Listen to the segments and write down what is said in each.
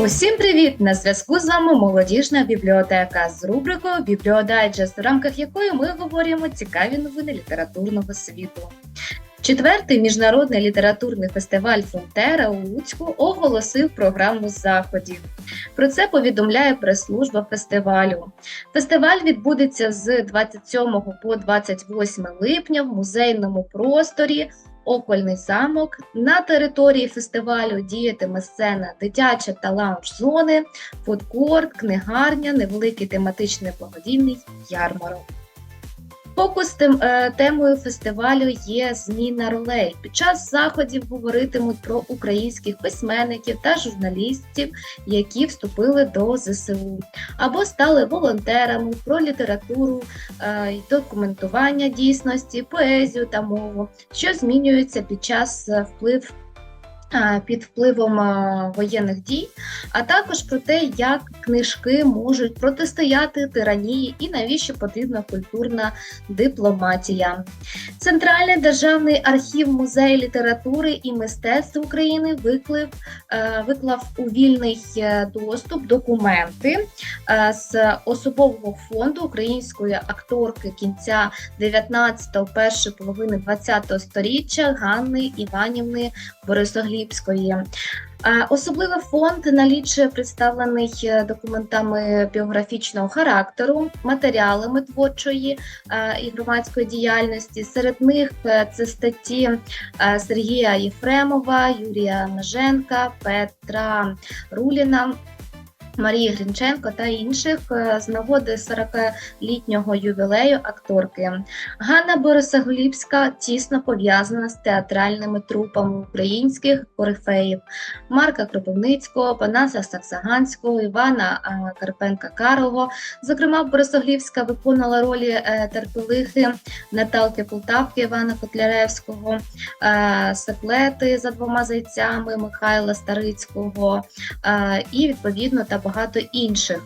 Усім привіт! На зв'язку з вами молодіжна бібліотека з рубрикою Бібліодайджест, в рамках якої ми говоримо цікаві новини літературного світу. Четвертий міжнародний літературний фестиваль Фронтера у Луцьку оголосив програму заходів. Про це повідомляє прес-служба фестивалю. Фестиваль відбудеться з 27 по 28 липня в музейному просторі Окольний замок. На території фестивалю діятиме сцена дитяча та лаунж-зони, фудкорт, книгарня, невеликий тематичний благодійний ярмарок. Фокус тем, е, темою фестивалю є зміна ролей. Під час заходів говоритимуть про українських письменників та журналістів, які вступили до ЗСУ, або стали волонтерами про літературу, е, документування дійсності, поезію та мову, що змінюються під час е, вплив. Під впливом воєнних дій, а також про те, як книжки можуть протистояти тиранії і навіщо потрібна культурна дипломатія. Центральний державний архів музею літератури і мистецтв України виклав, е, виклав у вільний е, доступ документи е, з особового фонду української акторки кінця 19-го, першої половини 20-го сторіччя Ганни Іванівни Борисоглібської. Е, Особливий фонд налічує представлений е, документами біографічного характеру, матеріалами творчої е, і громадської діяльності. Серед них е, це статті Сергія Єфремова, Юрія Меженка, Петра Руліна. Марії Гринченко та інших е, з нагоди 40-літнього ювілею акторки. Ганна Борисоглібська тісно пов'язана з театральними трупами українських корифеїв Марка Кропивницького, Панаса Саксаганського, Івана е, Карпенка Карого. Зокрема, Борисоглівська виконала ролі е, терпелихи Наталки Полтавки, Івана Котляревського, Секлети за двома зайцями Михайла Старицького і відповідно та багато інших.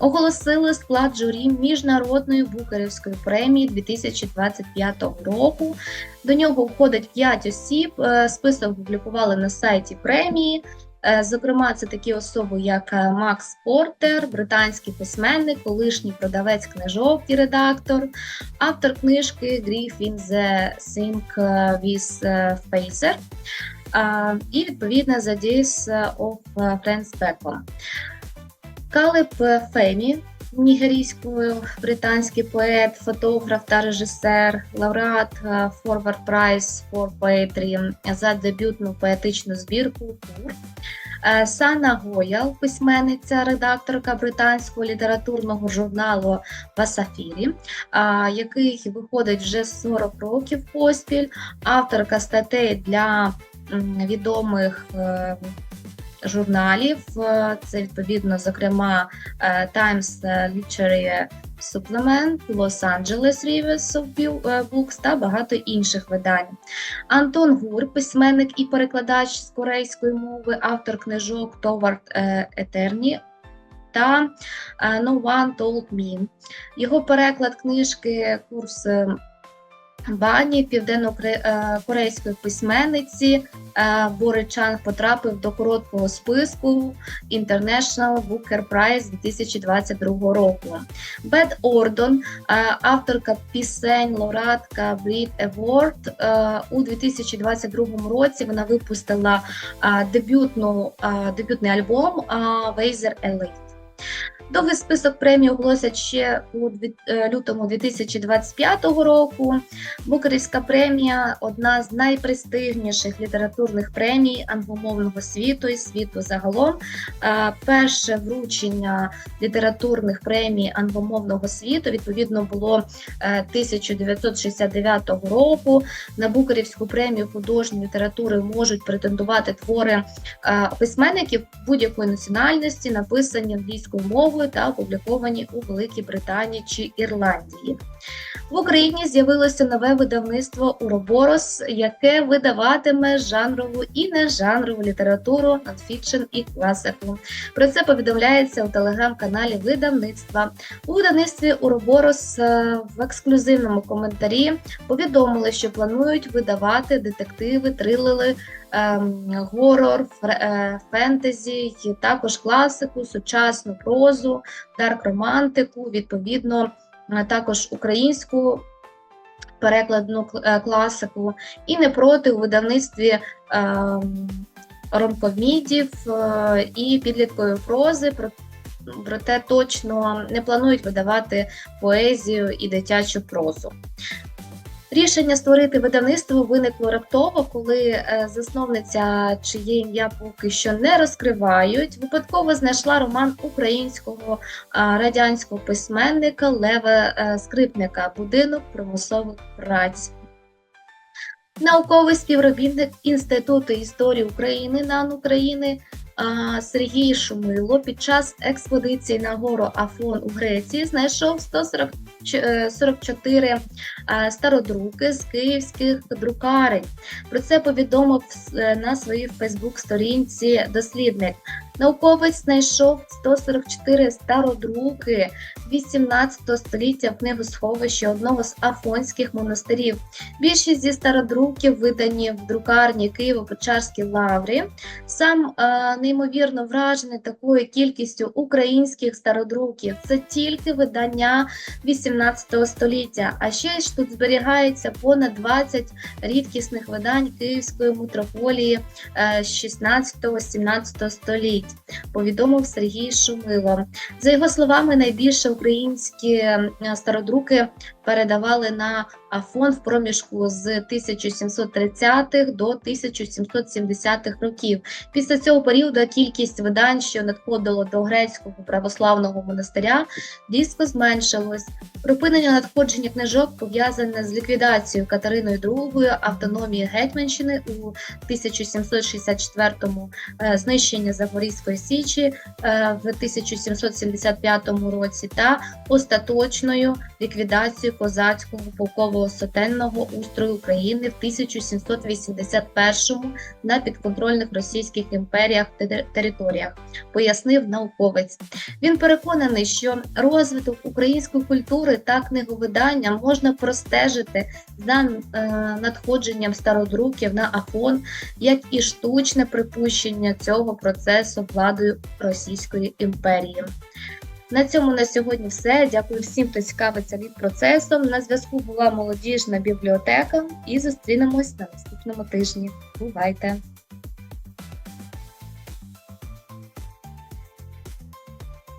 Оголосили склад журі міжнародної букерівської премії 2025 року. До нього входить 5 осіб. е, Список опублікували на сайті премії. Е, Зокрема, це такі особи, як е, Макс Портер, британський письменник, колишній продавець книжок і редактор, автор книжки Griffin the Think with і відповідно The Days of Friends Beckham. Калеб Фемі, нігерійською британський поет, фотограф та режисер, лауреат е, Forward Prize for Poetry за дебютну поетичну збірку Тур. Е, Сана Гоял, письменниця, редакторка британського літературного журналу Васафірі, який виходить вже 40 років поспіль, авторка статей для відомих е, журналів. Е, Це відповідно, зокрема, е, Times Literary Supplement, Los Angeles Reviews of Books та багато інших видань. Антон Гур, письменник і перекладач з корейської мови, автор книжок Toward е, Eternity та No One Told Me. Його переклад книжки курс Бані південно-корейської письменниці е, Бори Чанг потрапив до короткого списку International Booker Prize 2022 року. Бет Ордон, е, авторка пісень, лауреатка Brit Award. е, У 2022 році вона випустила е, дебютну, дебютний альбом е, Weiser Elite. Довгий список премій оголосять ще у е, лютому 2025 року. Букерівська премія одна з найпрестижніших літературних премій англомовного світу і світу загалом. Е, Перше вручення літературних премій англомовного світу відповідно було е, 1969 року. На Букерівську премію художньої літератури можуть претендувати твори е, письменників будь-якої національності, написані англійською мовою та опубліковані у Великій Британії чи Ірландії. В Україні з'явилося нове видавництво Уроборос, яке видаватиме жанрову і нежанрову літературу, нонфікшн і класику. Про це повідомляється у телеграм-каналі видавництва. У видавництві Уроборос е, в ексклюзивному коментарі повідомили, що планують видавати детективи, трилери, ем, горор, е, фентезі, також класику, сучасну прозу, дарк романтику, відповідно, е, також українську перекладну е, класику, і не проти у видавництві ем, ромкомідів і підліткової прози. Проте точно не планують видавати поезію і дитячу прозу. Рішення створити видавництво виникло раптово, коли е, засновниця, чиє ім'я поки що не розкривають, випадково знайшла роман українського радянського письменника Лева е, Скрипника Будинок примусових праць. Науковий співробітник Інституту історії України НАН України Сергій Шумило під час експедиції на гору Афон у Греції знайшов 144 а, стародруки з київських друкарень. Про це повідомив е, на своїй Фейсбук-сторінці дослідник. Науковець знайшов 144 стародруки 18 століття в книгосховищі одного з афонських монастирів. Більшість зі стародруків видані в друкарні Києво-Печерській лаврі. Сам е, неймовірно вражений такою кількістю українських стародруків. Це тільки видання 18 століття. А ще ж тут зберігається понад 20 рідкісних видань Київської митрополії е, 16-17 століть, повідомив Сергій Шумило. За його словами, найбільше українські е, стародруки передавали на Афон в проміжку з 1730-х до 1770-х років. Після цього періоду кількість видань, що надходило до грецького православного монастиря, різко зменшилось. Припинення надходження книжок пов'язане з ліквідацією Катериною II автономії Гетьманщини у 1764-му, е, знищення Запорізької Січі е, в 1775 році та остаточною ліквідацією козацького полкового сотенного устрою України в 1781 на підконтрольних російських імперіях та територіях, пояснив науковець. Він переконаний, що розвиток української культури та книговидання можна простежити за е, надходженням стародруків на Афон, як і штучне припущення цього процесу владою Російської імперії. На цьому на сьогодні все. Дякую всім, хто цікавиться від процесом. На зв'язку була молодіжна бібліотека і зустрінемось на наступному тижні. Бувайте!